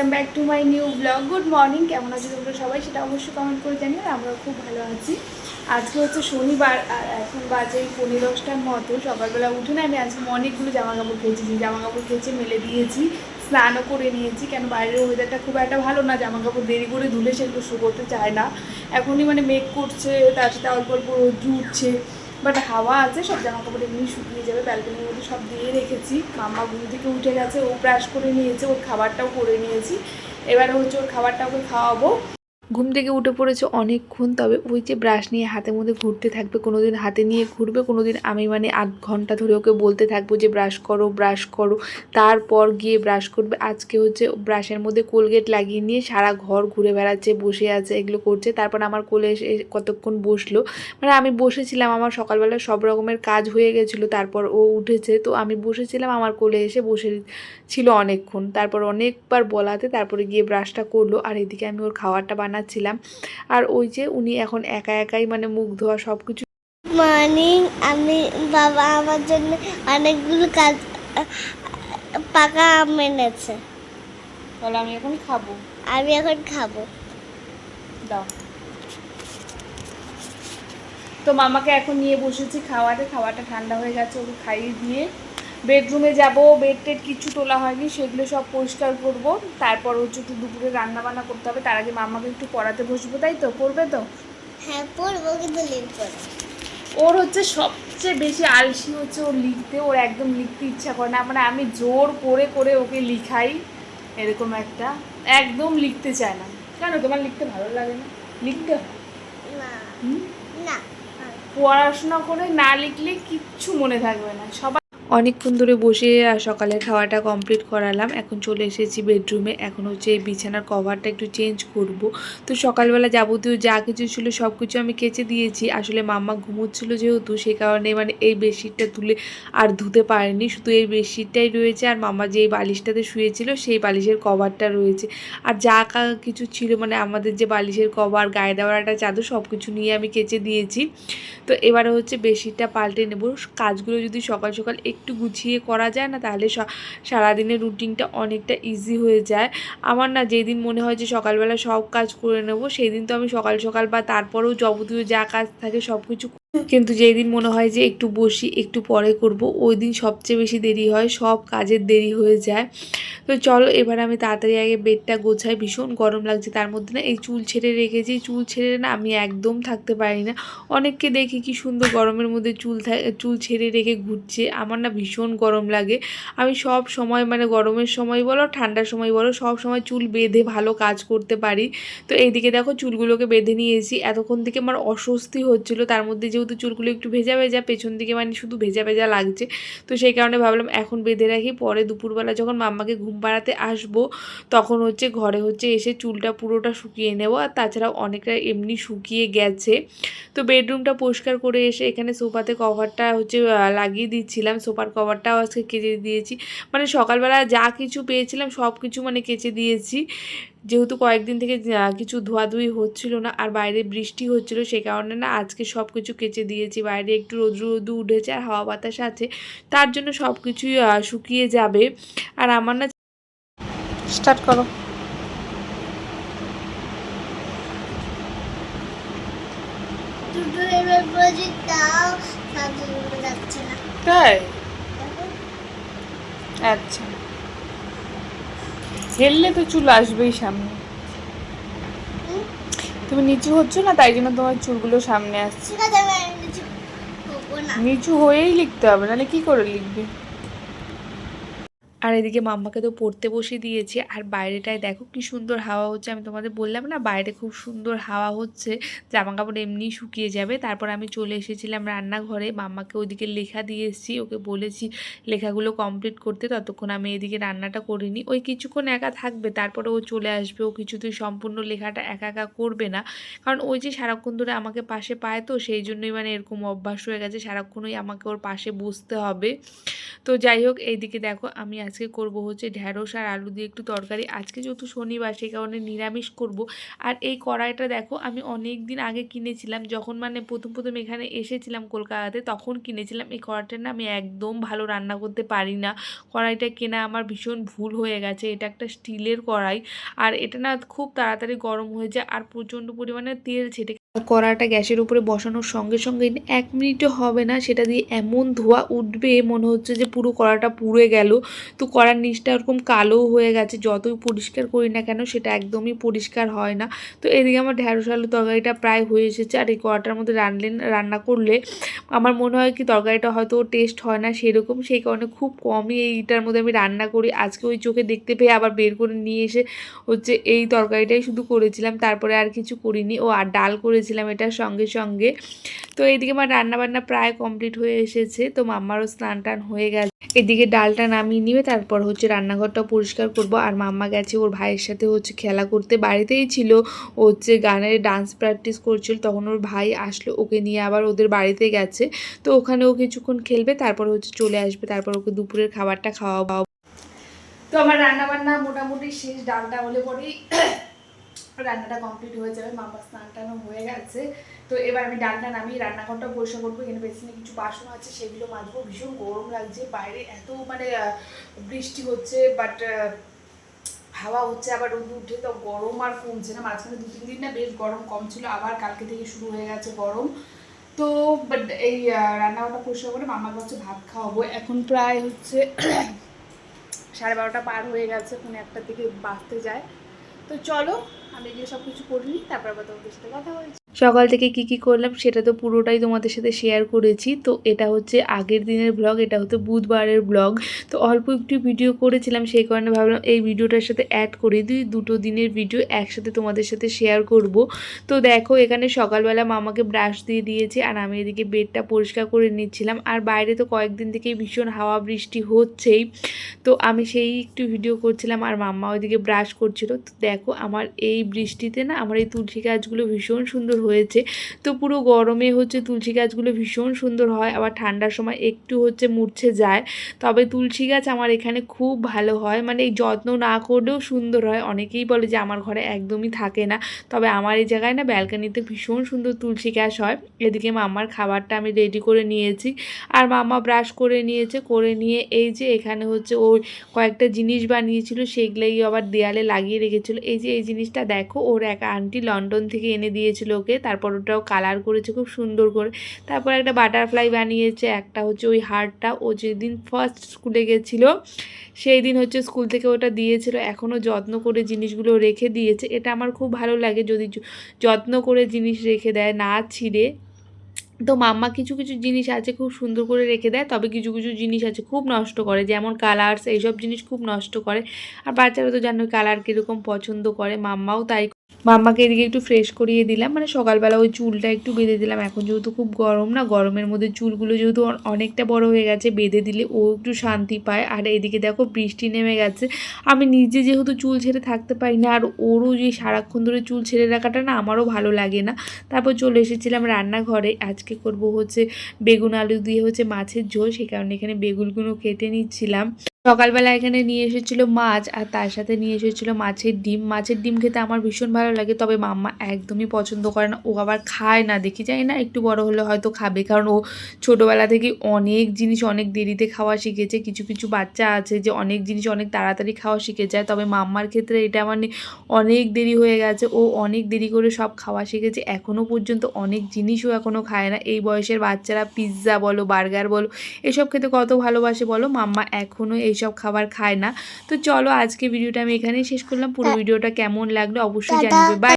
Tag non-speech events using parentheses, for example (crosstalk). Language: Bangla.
Welcome back to my new blog good morning কেমন আছো তোমরা সবাই? সেটা অবশ্যই কমেন্ট করে জানিও আমরা খুব ভালো আছি। আজকে হচ্ছে শনিবার, আর এখন বাজে পনেরো দশটার মতো। সকালবেলা উঠে না আমি আজকে অনেকগুলো জামা কাপড় খেয়েছি জামা কাপড় খেয়েছে মেলে দিয়েছি, স্নানও করে নিয়েছি। কেন বাইরের ওয়েদারটা খুব একটা ভালো না জামা কাপড় দেরি করে ধুলে সেগুলো শুকোতে চায় না। এখনই মানে মেঘ করছে, তার সাথে অল্প অল্প রোদ উঠছে। বাট হাওয়া আছে, সব জামা কাপড় এমনি শুকিয়ে যাবে ব্যালকনির মধ্যে সব দিয়ে রেখেছি। মাম্মা ঘুম থেকে উঠে গেছে, ও ব্রাশ করে নিয়েছে, ওর খাবারটাও করে নিয়েছি। এবারে হচ্ছে ওর খাবারটা ওকে খাওয়াবো। ঘুম থেকে উঠে পড়েছে অনেকক্ষণ, তবে ওই যে ব্রাশ নিয়ে হাতের মধ্যে ঘুরতে থাকবে কোনো দিন হাতে নিয়ে ঘুরবে কোনো দিন আমি মানে আধ ঘণ্টা ধরে ওকে বলতে থাকব যে ব্রাশ করো ব্রাশ করো। তারপর গিয়ে ব্রাশ করবে। আজকে হচ্ছে ব্রাশের মধ্যে কোলগেট লাগিয়ে নিয়ে সারা ঘর ঘুরে বেড়াচ্ছে, বসে আছে, এগুলো করছে। তারপর আমার কোলে এসে কতক্ষণ বসল? মানে আমি বসেছিলাম, আমার সকালবেলা সব রকমের কাজ হয়ে গেছিল, তারপর ও উঠেছে। তো আমি বসেছিলাম, আমার কোলে এসে বসে ছিল অনেকক্ষণ। তারপর অনেকবার বলাতে, তারপরে গিয়ে ব্রাশটা করল। আর এদিকে আমি ওর খাবারটা বানাচ্ছিলাম আর ওই যে উনি এখন একা একাই মানে মুখ ধোয়া সব কিছু মর্নিং আমি বাবা আমার জন্য অনেকগুলো কাজ পাকা আম এনেছে। তাহলে আমি এখন খাব। আমি এখন খাব। দাও। তো মামাকে এখন নিয়ে বসেছি খাওয়াতে খাওয়াটা ঠান্ডা হয়ে গেছে ওকে খাইয়ে দিয়ে বেডরুমে যাব বেড টেড কিছু তোলা হয়নি সেগুলো সব পরিষ্কার করব। তারপর হচ্ছে একটু দুপুরে রান্না বান্না করতে হবে তার আগে মামাকে একটু পড়াতে বসবো তাই তো? করবে তো? হ্যাঁ পড়ব কিন্তু লিখব ওর হচ্ছে সবচেয়ে বেশি আলসি হচ্ছে ওর লিখতে ওর একদম লিখতে ইচ্ছা করে না। মানে আমি জোর করে করে ওকে লিখাই এরকম একটা একদম লিখতে চায় না। কেন তোমার লিখতে ভালো লাগে না? লিখতে হয়? না না। পড়াশোনা করে না লিখলে কিচ্ছু মনে থাকবে না। সবাই অনেকক্ষণ ধরে বসে আর সকালের খাওয়াটা কমপ্লিট করালাম। এখন চলে এসেছি বেডরুমে এখন হচ্ছে এই বিছানার কভারটা একটু চেঞ্জ করব। তো সকালবেলা যাবতীয় যা কিছু ছিল সব কিছু আমি কেচে দিয়েছি। আসলে মাম্মা ঘুমোচ্ছিল যেহেতু সেই কারণে মানে এই বেডশিটটা তুলে আর ধুতে পারেনি। শুধু এই বেডশিটটাই রয়েছে আর মাম্মা যেই বালিশটাতে শুয়েছিল, সেই বালিশের কভারটা রয়েছে। আর যা কিছু ছিল মানে আমাদের যে বালিশের কভার গায়ে দেওয়ার একটা চাদর সব কিছু নিয়ে আমি কেচে দিয়েছি। তো এবারে হচ্ছে বেডশিটটা পাল্টে নেব। কাজগুলো যদি সকাল সকাল একটু গুছিয়ে করা যায় না, তাহলে সারাদিনের রুটিনটা অনেকটা ইজি হয়ে যায়। আমার না যেদিন মনে হয় যে সকালবেলা সব কাজ করে নেব সেই দিন তো আমি সকাল সকাল বা তারপরেও যাবতীয় যা কাজ থাকে সব কিছু কিন্তু যেই দিন মনে হয় যে একটু বসি, একটু পরে করব, ওই দিন সবচেয়ে বেশি দেরি হয়, সব কাজের দেরি হয়ে যায়। তো চলো, এবার আমি তাড়াতাড়ি আগে বেডটা গোছাই। ভীষণ গরম লাগছে তার মধ্যে না, এই চুল ছেড়ে রেখেছি। চুল ছেড়ে না আমি একদম থাকতে পারি না। অনেককে দেখি কি সুন্দর গরমের মধ্যে চুল চুল ছেড়ে রেখে ঘুরছে। আমার না ভীষণ গরম লাগে। আমি সব সময় মানে গরমের সময় বলো, ঠান্ডার সময় বলো, সব সময় চুল বেঁধে ভালো কাজ করতে পারি। তো এইদিকে দেখো চুলগুলোকে বেঁধে নিয়েছি। এতক্ষণ থেকে আমার অস্বস্তি হচ্ছিল। তার মধ্যে যেহেতু চুলগুলো একটু ভেজা ভেজা, পেছন দিকে মানে শুধু ভেজা ভেজা লাগছে। তো সেই কারণে ভাবলাম এখন বেঁধে রাখি। পরে দুপুরবেলা যখন মাম্মাকে ঘুম পাড়াতে আসব, তখন হচ্ছে ঘরে হচ্ছে এসে চুলটা পুরোটা শুকিয়ে নেব। আর তাছাড়াও অনেকটা এমনি শুকিয়ে গেছে। তো বেডরুমটা পরিষ্কার করে এসে এখানে সোফাতে কভারটা হচ্ছে লাগিয়ে দিচ্ছিলাম। সোফার কভারটাও আজকে কেচে দিয়েছি। মানে সকালবেলা যা কিছু পেয়েছিলাম সব কিছু মানে কেচে দিয়েছি। যেহেতু কয়েকদিন থেকে কিছু ধোয়াধুয়ি হচ্ছিল না আর বাইরে বৃষ্টি হচ্ছিল সে কারণে না আজকে সব কিছু কেচে দিয়েছি। বাইরে একটু রোদ্রু রোদু উঠেছে আর হাওয়া বাতাস আছে। তার জন্য সব কিছুই শুকিয়ে যাবে। আর আমার না স্টার্ট করো। তাই? আচ্ছা। হেললে তো চুল আসবেই সামনে। তুমি নিচু হচ্ছ না তাই জন্য তোমার চুলগুলো সামনে আসছে। নিচু হয়েই লিখতে হবে নাহলে কি করে লিখবে? আর এদিকে মাম্মাকে তো পড়তে বসে দিয়েছি। আর বাইরেটায় দেখো কি সুন্দর হাওয়া হচ্ছে। আমি তোমাদের বললাম না, বাইরে খুব সুন্দর হাওয়া হচ্ছে। জামা কাপড় এমনি শুকিয়ে যাবে। তারপর আমি চলে এসেছিলাম রান্নাঘরে। মাম্মাকে ওইদিকে লেখা দিয়ে এসেছি। ওকে বলেছি লেখাগুলো কমপ্লিট করতে। ততক্ষণ আমি এদিকে রান্নাটা করিনি। ওই কিছুক্ষণ একা থাকবে, তারপরে ও চলে আসবে। ও কিছুতেই সম্পূর্ণ লেখাটা একা একা করবে না। কারণ ওই যে সারাক্ষণ ধরে আমাকে পাশে পায় তো, সেই জন্যই মানে এরকম অভ্যাস হয়ে গেছে। সারাক্ষণই আমাকে ওর পাশে বসতে হবে। তো যাই হোক, এইদিকে দেখো আমি আজকে করব হচ্ছে ঢ্যাঁড়স আর আলু দিয়ে একটু তরকারি। আজকে যেহেতু শনিবার, সেই কারণে নিরামিষ করব। আর এই কড়াইটা দেখো, আমি অনেক দিন আগে কিনেছিলাম, যখন মানে প্রথম প্রথম এখানে এসেছিলাম কলকাতাতে, তখন কিনেছিলাম। এই কড়াইটা না আমি একদম ভালো রান্না করতে পারি না। কড়াইটা কেনা আমার ভীষণ ভুল হয়ে গেছে। এটা একটা স্টিলের কড়াই। আর এটা না খুব তাড়াতাড়ি গরম হয়ে যায়, আর প্রচণ্ড পরিমাণে তেল ছেটে কড়াটা গ্যাসের উপরে বসানোর সঙ্গে সঙ্গে এক মিনিটও হবে না, সেটা দিয়ে এমন ধোয়া উঠবে, মনে হচ্ছে যে পুরো কড়াটা পুড়ে গেল। তো কড়ার নিচটা ওরকম কালো হয়ে গেছে, যতই পরিষ্কার করি না কেন সেটা একদমই পরিষ্কার হয় না। তো এদিকে আমার ঢ্যাঁড়স আলু তরকারিটা প্রায় হয়ে এসেছে, আর এই কড়াটার মধ্যে রানলেন, রান্না করলে আমার মনে হয় কি তরকারিটা হয়তো টেস্ট হয় না সেরকম, সেই কারণে খুব কমই এইটার মধ্যে আমি রান্না করি। আজকে ওই চোখে দেখতে পেয়ে আবার বের করে নিয়ে এসে হচ্ছে এই তরকারিটাই শুধু করেছিলাম, তারপরে আর কিছু করিনি। ও আর ডাল করেছিলাম এটার সঙ্গে সঙ্গে। তো এইদিকে আমার রান্নাবান্না প্রায় কমপ্লিট হয়ে এসেছে। তো মাম্মারও স্নান টান হয়ে গেছে। এদিকে ডালটা নামিয়ে নিবে তারপর হচ্ছে রান্নাঘরটা পরিষ্কার করব। আর মাম্মা গেছে ওর ভাইয়ের সাথে হচ্ছে খেলা করতে। বাড়িতেই ছিল হচ্ছে গানের ডান্স প্র্যাকটিস করছিল। তখন ওর ভাই আসলো, ওকে নিয়ে আবার ওদের বাড়িতে গেছে। তো ওখানে ও কিছুক্ষণ খেলবে, তারপর হচ্ছে চলে আসবে। তারপর ওকে দুপুরের খাবারটা খাওয়াবো। তো আমার রান্না বান্না মোটামুটি শেষ। ডালটা হলে পরেই রান্নাটা কমপ্লিট হয়ে যাবে, মাম্মা স্নান টানও হয়ে গেছে। তো এবার আমি ডালটা নামিয়ে রান্নাঘরটা পরিষ্কার করব। এখানে বেসিনে কিছু বাসন আছে, সেগুলো মাজবো। ভীষণ গরম লাগছে, বাইরে এত মানে বৃষ্টি হচ্ছে বাট হাওয়া হচ্ছে, আবার রোদ উঠে তো গরম আর কমছে না। মাঝখানে দু, তিন দিন না বেশ গরম কম ছিল, আবার কালকে থেকে শুরু হয়ে গেছে গরম। তো বাট এই রান্নাঘরটা পরিষ্কার করে মামাকে হচ্ছে ভাত খাওয়াবো। এখন প্রায় হচ্ছে (clears throat) সাড়ে বারোটা পার হয়ে গেছে, এখন একটা থেকে বাঁচতে যায়। তো চলো আমি যে সব কিছু করিনি তারপর আবার তোমাদের সাথে কথা বলছি। সকাল থেকে কি কি করলাম সেটা তো পুরোটাই তোমাদের সাথে শেয়ার করেছি। তো এটা হচ্ছে আগের দিনের ব্লগ এটা হচ্ছে বুধবারের ব্লগ তো অল্প একটু ভিডিও করেছিলাম, সেই কারণে ভাবলাম এই ভিডিওটার সাথে অ্যাড করে দিই, দুটো দিনের ভিডিও একসাথে তোমাদের সাথে শেয়ার করব। তো দেখো, এখানে সকালবেলা মামাকে ব্রাশ দিয়ে দিয়েছি, আর আমি এদিকে বেডটা পরিষ্কার করে নিচ্ছিলাম। আর বাইরে তো কয়েকদিন থেকেই ভীষণ হাওয়া বৃষ্টি হচ্ছেই। তো আমি সেই একটু ভিডিও করছিলাম, আর মাম্মা ওইদিকে ব্রাশ করছিল। তো দেখো, আমার এই বৃষ্টিতে না, আমার এই তুলসী গাছগুলো ভীষণ সুন্দর হয়েছে। তো পুরো গরমে হচ্ছে তুলসী গাছগুলো ভীষণ সুন্দর হয়, আবার ঠান্ডার সময় একটু হচ্ছে মূর্ছে যায়। তবে তুলসী গাছ আমার এখানে খুব ভালো হয় মানে এই যত্ন না করলেও সুন্দর হয়। অনেকেই বলে যে আমার ঘরে একদমই থাকে না, তবে আমার এই জায়গায় না ব্যালকানিতে ভীষণ সুন্দর তুলসী গাছ হয়। এদিকে মাম্মার খাবারটা আমি রেডি করে নিয়েছি, আর মাম্মা ব্রাশ করে নিয়েছে, করে নিয়ে এই যে এখানে হচ্ছে ওই কয়েকটা জিনিস বানিয়েছিল, সেগুলোই আবার দেয়ালে লাগিয়ে রেখেছিল। এই যে এই জিনিসটা দেখো, ওর এক আন্টি লন্ডন থেকে এনে দিয়েছিল ওকে। তারপর ওটাও কালার করেছে, খুব সুন্দর করে। তারপর একটা বাটারফ্লাই বানিয়েছে, একটা হচ্ছে ওই হারটা। ও যেদিন ফার্স্ট স্কুলে গেছিল সেই দিন হচ্ছে স্কুল থেকে ওটা দিয়েছিল। এখনও যত্ন করে জিনিসগুলো রেখে দিয়েছে। এটা আমার খুব ভালো লাগে যদি যত্ন করে জিনিস রেখে দেয়, না ছিঁড়ে। তো মাম্মা কিছু কিছু জিনিস আছে খুব সুন্দর করে রেখে দেয়, তবে কিছু কিছু জিনিস আছে খুব নষ্ট করে। যেমন কালার্স এইসব জিনিস খুব নষ্ট করে। আর বাচ্চারা তো জানো কালার কীরকম পছন্দ করে, মাম্মাও তাই মাম্মাকে এদিকে একটু ফ্রেশ করিয়ে দিলাম। মানে সকালবেলা ওই চুলটা একটু বেঁধে দিলাম। এখন যেহেতু খুব গরম না, গরমের মধ্যে চুলগুলো যেহেতু অনেকটা বড় হয়ে গেছে, বেঁধে দিলে ও একটু শান্তি পায়। আর এদিকে দেখো বৃষ্টি নেমে গেছে। আমি নিজে যেহেতু চুল ছেড়ে থাকতে পারি না, আর ওরও যে সারাক্ষণ ধরে চুল ছেড়ে রাখাটা না আমারও ভালো লাগে না। তারপর চলে এসেছিলাম রান্নাঘরে। আজকে করব হচ্ছে বেগুন আলু দিয়ে হচ্ছে মাছের ঝোল। সে কারণে এখানে বেগুনগুলো কেটে নিচ্ছিলাম। সকালবেলা এখানে নিয়ে এসেছিল মাছ আর তার সাথে নিয়ে এসেছিল মাছের ডিম। মাছের ডিম খেতে আমার ভীষণ ভালো লাগে, তবে মাম্মা একদমই পছন্দ করে না। ও আবার খায় না, দেখি যায় না, একটু বড় হলে হয়তো খাবে। কারণ ও ছোটোবেলা থেকে অনেক জিনিস অনেক দেরিতে খাওয়া শিখেছে। কিছু কিছু বাচ্চা আছে যে অনেক জিনিস অনেক তাড়াতাড়ি খাওয়া শিখে যায়, তবে মাম্মার ক্ষেত্রে এটা মানে অনেক দেরি হয়ে গেছে। ও অনেক দেরি করে সব খাওয়া শিখেছে। এখনও পর্যন্ত অনেক জিনিসও এখনও খায় না। এই বয়সের বাচ্চারা পিৎজা বলো, বার্গার বলো, এসব খেতে কত ভালোবাসে বলো? মাম্মা এখনও এইসব খাবার খায় না। তো চলো আজকে ভিডিওটা আমি এখানেই শেষ করলাম। পুরো ভিডিওটা কেমন লাগল অবশ্যই জানিয়ে বাই